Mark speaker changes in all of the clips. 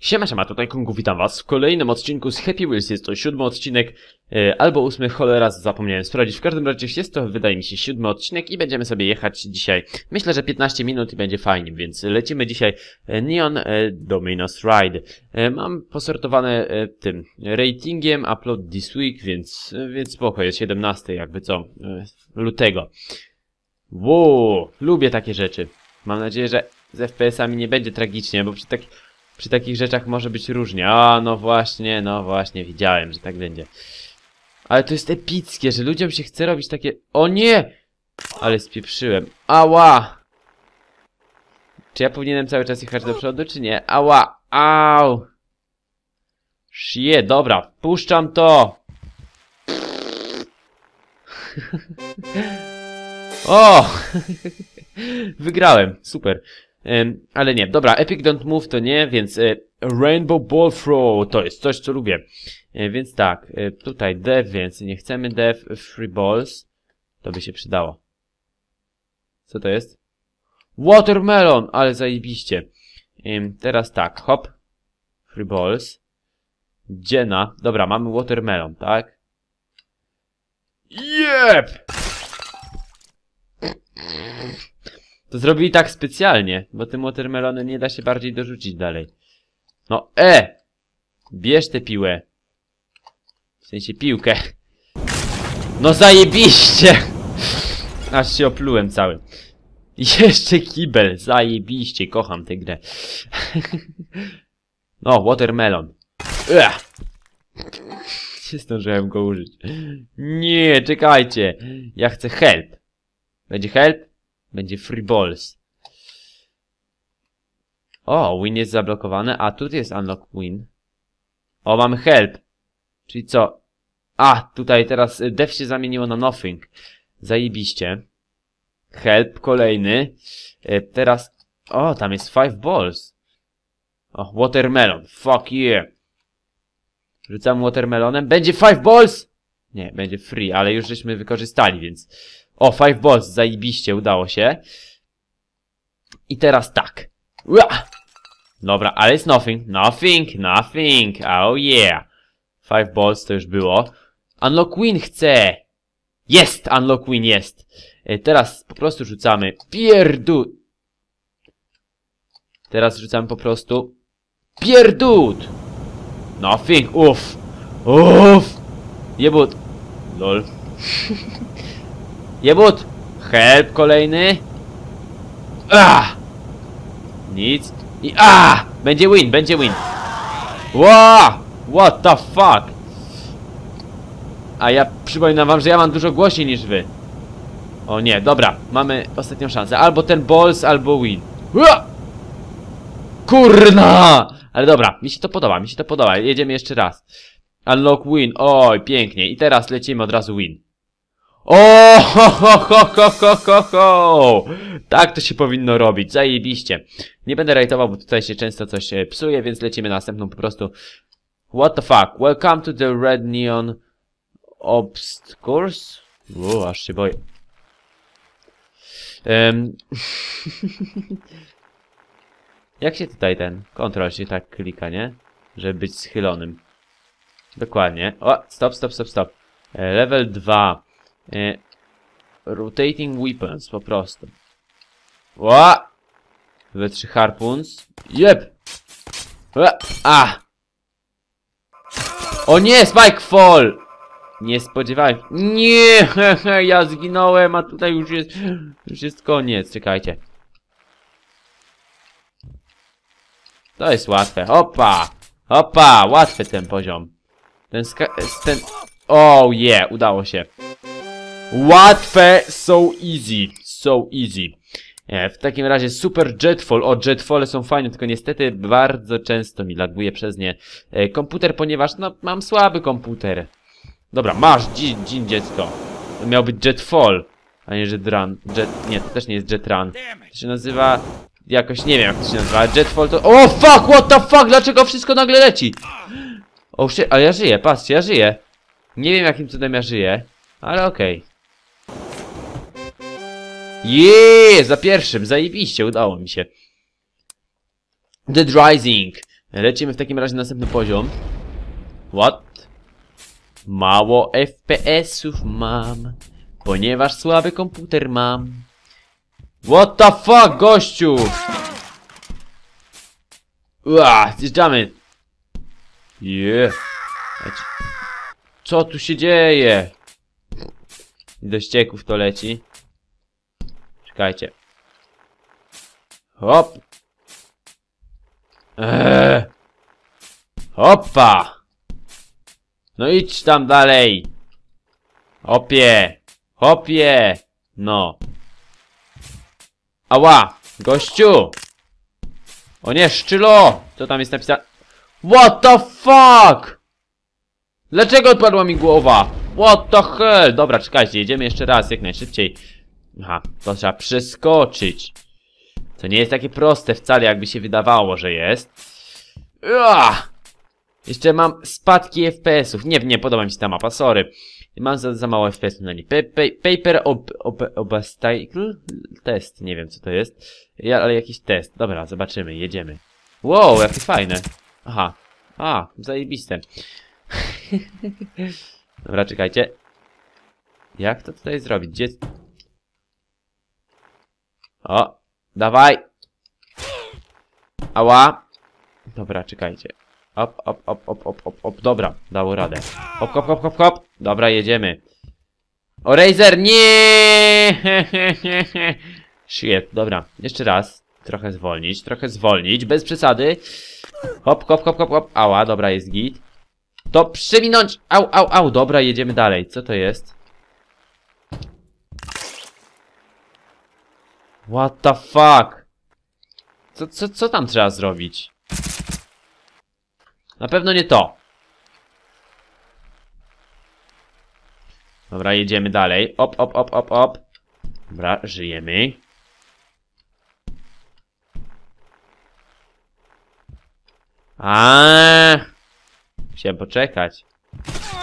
Speaker 1: Siema, siema, tutaj Kungu, witam was w kolejnym odcinku z Happy Wheels. Jest to siódmy odcinek, e, albo ósmy, cholera, zapomniałem sprawdzić. W każdym razie jest to, wydaje mi się, siódmy odcinek i będziemy sobie jechać dzisiaj, myślę, że 15 minut i będzie fajnie, więc lecimy dzisiaj e, Neon e, Dominus Ride. Mam posortowane e, tym ratingiem, upload this week, więc, więc spoko, jest 17, jakby co, lutego. Wow, lubię takie rzeczy. Mam nadzieję, że z FPS-ami nie będzie tragicznie, bo przy tak, przy takich rzeczach może być różnie. A, no właśnie, no właśnie, widziałem, że tak będzie. Ale to jest epickie, że ludziom się chce robić takie... O nie! Ale spieprzyłem. Ała! Czy ja powinienem cały czas jechać do przodu, czy nie? Ała! Au! Shit, dobra, puszczam to! o! Wygrałem, super. Ale nie, dobra, Epic Don't Move to nie, więc e, Rainbow Ball Throw to jest coś, co lubię. E, więc tak, e, tutaj Dev, więc nie chcemy Dev Free Balls. To by się przydało. Co to jest? Watermelon, ale zajebiście. Teraz tak, hop. Free Balls. Dziena. Dobra, mamy Watermelon, tak? Jep! To zrobili tak specjalnie, bo tym watermelonem nie da się bardziej dorzucić dalej. No, e! Bierz tę piłę. W sensie piłkę. No zajebiście! Aż się oplułem cały. Jeszcze kibel, zajebiście, kocham tę grę. No, watermelon. Ua! Nie zdążyłem go użyć. Nie, czekajcie. Ja chcę help. Będzie help? Będzie free balls. O, win jest zablokowany, a tu jest unlock win. O, mamy help. Czyli co? A, tutaj teraz y, def się zamieniło na nothing. Zajebiście. Help kolejny. Y, Teraz... O, tam jest five balls. O, watermelon. Fuck yeah. Rzucam watermelonem. Będzie five balls! Nie, będzie free, ale już żeśmy wykorzystali, więc... O, five balls, zajebiście, udało się. I teraz tak. Ua! Dobra, ale jest nothing, nothing, nothing, oh yeah. Five balls to już było. Unlock win chcę! Jest, unlock win jest. E, Teraz po prostu rzucamy pierdut. Teraz rzucamy po prostu pierdut. Nothing, uff. Uff. Jebut. Lol. Jebut! Help kolejny. Ah! Nic. I ah! Będzie win, będzie win. Wow! What the fuck? A ja przypominam wam, że ja mam dużo głośniej niż wy. O nie, dobra, mamy ostatnią szansę. Albo ten balls, albo win. Ua! Kurna! Ale dobra, mi się to podoba, mi się to podoba. Jedziemy jeszcze raz. Unlock win. Oj, pięknie. I teraz lecimy od razu win. O, ho, ho, ho, ho, ho, ho. Tak to się powinno robić, zajebiście. Nie będę rajtował, bo tutaj się często coś e, psuje, więc lecimy na następną po prostu. What the fuck? Welcome to the Red Neon Obstacles? O, aż się boję. Em, Jak się tutaj ten kontrol się tak klika, nie? Żeby być schylonym. Dokładnie. O, stop, stop, stop, stop. E, Level 2. E, rotating weapons, po prostu. Ła! We trzy harpuns. Jep! A! O nie, Spike Fall! Nie spodziewałem się. Nie! Ja zginąłem, a tutaj już jest... Już jest koniec, czekajcie. To jest łatwe. Hopa! Hopa! Łatwy ten poziom. Ten ska... ten... Oh yeah, udało się. Łatwe, so easy. So easy. E, w takim razie super Jetfall. O, Jetfall są fajne, tylko niestety bardzo często mi laguje przez nie e, komputer, ponieważ no, mam słaby komputer. Dobra, masz, dzin, dzin dziecko. To miał być Jetfall, a nie Jetrun. Jet, nie, to też nie jest Jetrun. To się nazywa... Jakoś, nie wiem jak to się nazywa. Jetfall to... O, fuck, what the fuck, dlaczego wszystko nagle leci? O, shit, ale ja żyję, patrzcie, ja żyję. Nie wiem jakim cudem ja żyję, ale okej. Jeee, za pierwszym, zajebiście, udało mi się. Dead Rising. Lecimy w takim razie na następny poziom. What? Mało FPS-ów mam, ponieważ słaby komputer mam. What the fuck, gościu? Ua, zjeżdżamy. Yeah. Co tu się dzieje? Do ścieków to leci. Czekajcie. Hop. Eee. Hoppa. No idź tam dalej. Hopie. Hopie. No. Ała. Gościu. O nie, szczylo. Co tam jest napisane? What the fuck? Dlaczego odpadła mi głowa? What the hell? Dobra, czekajcie, jedziemy jeszcze raz, jak najszybciej. Aha, to trzeba przeskoczyć. To nie jest takie proste wcale, jakby się wydawało, że jest. Uah! Jeszcze mam spadki FPS-ów. Nie, nie podoba mi się ta mapa, sorry. Mam za, za mało FPS-ów na niej. Pa, pa, paper ob, ob, obstacle? Test, nie wiem co to jest. Ja, ale jakiś test. Dobra, zobaczymy, jedziemy. Wow, jakie fajne. Aha. A, zajebiste. Dobra, czekajcie. Jak to tutaj zrobić? Gdzie... O, dawaj. Ała. Dobra, czekajcie. Op, op, op, op, op, op, op. Dobra, dało radę. Hop, hop, hop, hop, hop. Dobra, jedziemy. O, Razer, nie! Shit, dobra. Jeszcze raz. Trochę zwolnić, trochę zwolnić, bez przesady. Hop, hop, hop, hop, hop. Ała, dobra, jest git. To przewinąć! Au, au, au. Dobra, jedziemy dalej. Co to jest? What the fuck? Co, co, co tam trzeba zrobić? Na pewno nie to. Dobra, jedziemy dalej. Op, op, op, op, op. Dobra, żyjemy. Aaaa. Musiałem poczekać.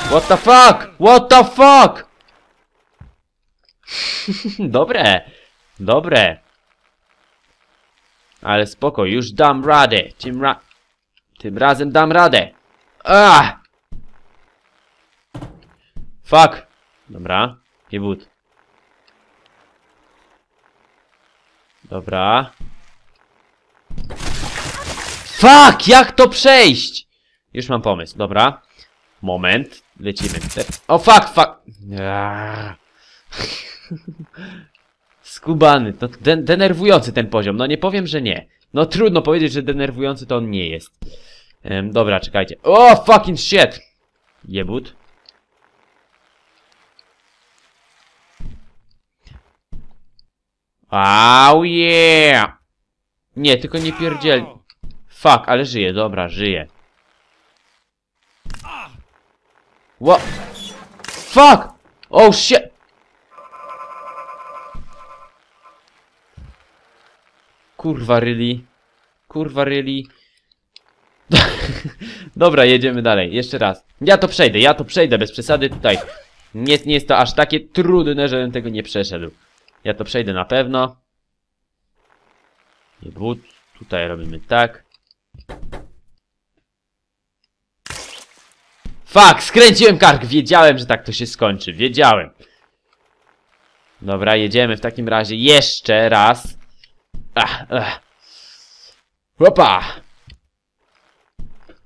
Speaker 1: What the fuck? What the fuck? Dobre. Dobre. Ale spoko, już dam radę. Tym, ra tym razem dam radę. Ah! Fuck. Dobra. Kiewód. Dobra. Fuck! Jak to przejść? Już mam pomysł, dobra. Moment. Lecimy. O fuck, fuck. Skubany, to de denerwujący ten poziom, no nie powiem, że nie. No trudno powiedzieć, że denerwujący to on nie jest. Ehm, dobra, czekajcie. O, fucking shit! Jebut. Au yeah! Nie, tylko nie pierdziel. Fuck, ale żyje, dobra, żyje. What? Fuck! Oh shit! Kurwa, really? Kurwa, really? Dobra, jedziemy dalej. Jeszcze raz. Ja to przejdę, ja to przejdę bez przesady tutaj. Nie, nie jest to aż takie trudne, żebym tego nie przeszedł. Ja to przejdę na pewno. Nie but. Tutaj robimy tak. Fuck, skręciłem kark. Wiedziałem, że tak to się skończy. Wiedziałem. Dobra, jedziemy w takim razie jeszcze raz. Ach, ach. Hopa!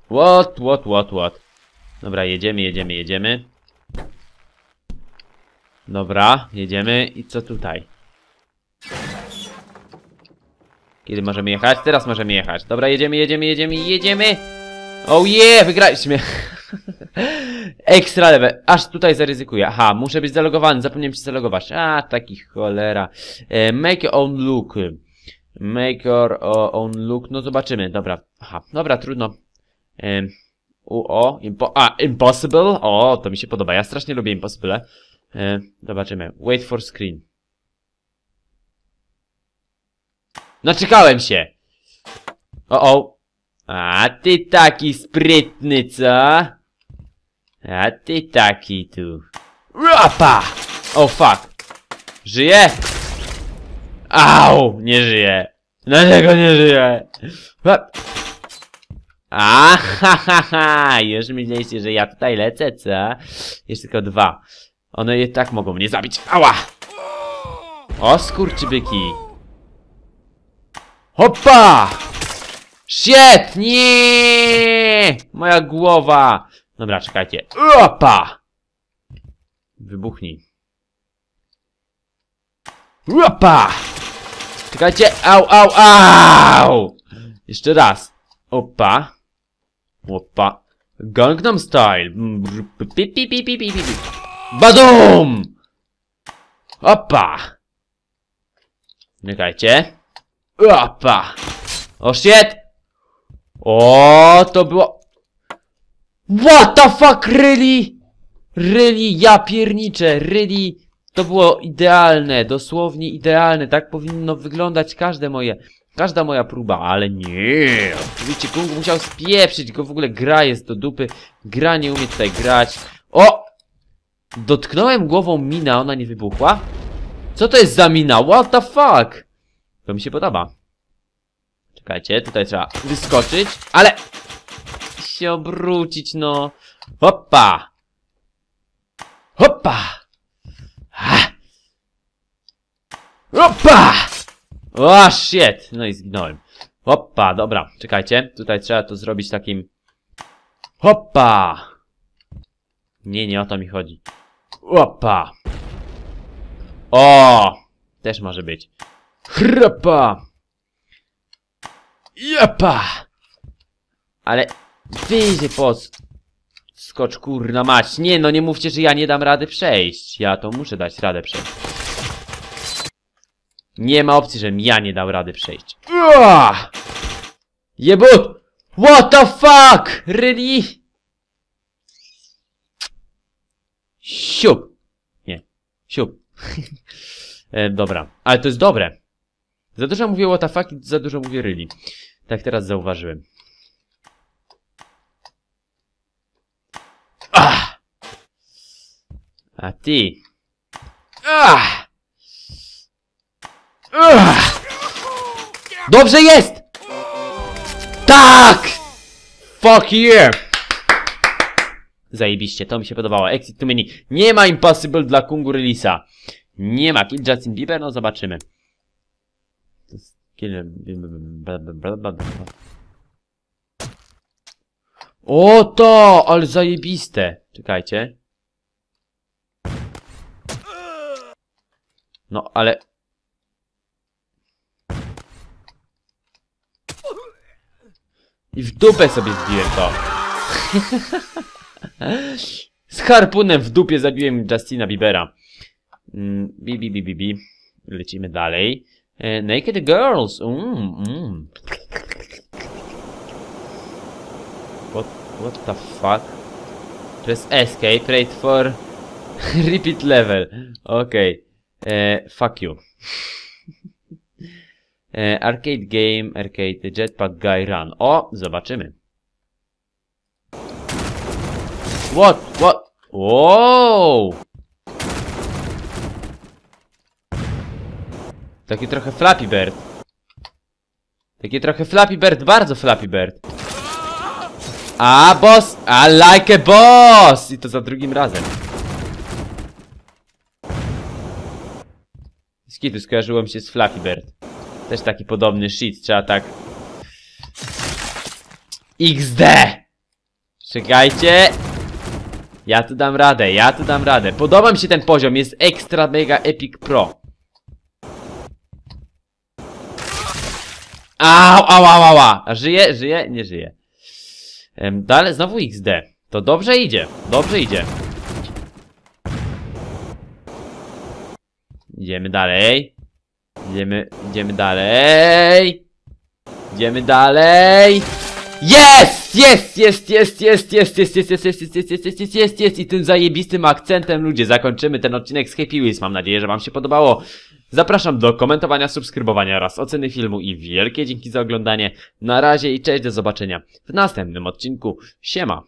Speaker 1: What, what, what, what? Dobra, jedziemy, jedziemy, jedziemy. Dobra, jedziemy. I co tutaj? Kiedy możemy jechać? Teraz możemy jechać. Dobra, jedziemy, jedziemy, jedziemy, jedziemy! Oh yeah, wygraliśmy! Ekstra level. Aż tutaj zaryzykuję. Aha, muszę być zalogowany. Zapomniałem się zalogować. A, taki cholera. E, make your own look. Make your own look. No zobaczymy. Dobra. Aha, dobra, trudno. E, u, o, impo a, impossible. O, to mi się podoba. Ja strasznie lubię impossible. E, zobaczymy. Wait for screen. No czekałem się. O, o. A ty taki sprytny, co? A ty taki tu. Rapa! O oh, fuck. Żyje? Au! Nie żyje. Dlaczego nie żyje? A, ha, ha, ha, już myśleliście, że ja tutaj lecę, co? Jest tylko dwa. One je tak mogą mnie zabić. Ała! O, skurczybyki. Hoppa! Shit! Nie! Moja głowa! Dobra, czekajcie. Opa! Wybuchnij. Opa! Czekajcie. Au, au, au! Jeszcze raz. Opa. Opa. Gangnam Style. Badum! Opa! Czekajcie. Opa! O shit! O, to było... What the fuck, really? Really, ja pierniczę, really? To było idealne, dosłownie idealne, tak powinno wyglądać każde moje, każda moja próba, ale nie. Oczywiście Kung musiał spieprzyć, go w ogóle gra jest do dupy, gra nie umie tutaj grać. O! Dotknąłem głową mina, ona nie wybuchła? Co to jest za mina? What the fuck? To mi się podoba. Czekajcie, tutaj trzeba wyskoczyć, ale... się obrócić, no. Hoppa! Hoppa! Hoppa! O, shit! No i zginąłem. Hoppa, dobra, czekajcie. Tutaj trzeba to zrobić takim... Hoppa! Nie, nie o to mi chodzi. Hoppa! O! Też może być. Hropa! Japa! Ale wyjdzie pod... Skocz kurna mać. Nie no, nie mówcie, że ja nie dam rady przejść. Ja to muszę dać radę przejść. Nie ma opcji, żebym ja nie dał rady przejść. Uah! Jebut! What the fuck? Really? Siup. Nie. Siup. e, dobra. Ale to jest dobre. Za dużo mówię what the fuck i za dużo mówię really. Tak teraz zauważyłem. Ah! A ty. Ah! Ah! Dobrze jest! Tak! Fuck yeah! Zajebiście, to mi się podobało. Exit too many. Nie ma impossible dla Kungu Release'a. Nie ma. Kill Justin Bieber? No zobaczymy. To. O to! Ale zajebiste! Czekajcie. No, ale... I w dupę sobie zbiłem to. Z harpunem w dupie zabiłem Justina Biebera. Mm, bi, bi, bi, bi, bi. Lecimy dalej. E, naked Girls. Mm, mm. What, what the fuck? Press escape, wait for repeat level. Okej. Okay. Fuck you. e, arcade game, arcade, jetpack guy run. O, zobaczymy. What? What? Wow! Taki trochę Flappy Bird. Taki trochę Flappy Bird, bardzo Flappy Bird. A, boss! I like a boss! I to za drugim razem. Skitu skojarzyło mi się z Flappy Bird. Też taki podobny shit, trzeba tak... XD! Czekajcie! Ja tu dam radę, ja tu dam radę. Podoba mi się ten poziom, jest ekstra mega epic pro. Au, au, au, au, au. Żyje, żyje, nie żyje. Dalej, znowu XD. To dobrze idzie, dobrze idzie. Idziemy dalej. Idziemy, idziemy dalej. Idziemy dalej. Jest! Jest! Jest! Jest! Jest! Jest! Jest! Jest! Jest! Jest! Jest! Jest! Jest! Jest! Jest! Jest! I tym zajebistym akcentem ludzie zakończymy ten odcinek z Happy Wheels. Mam nadzieję, że wam się podobało. Zapraszam do komentowania, subskrybowania oraz oceny filmu i wielkie dzięki za oglądanie. Na razie i cześć, do zobaczenia w następnym odcinku. Siema!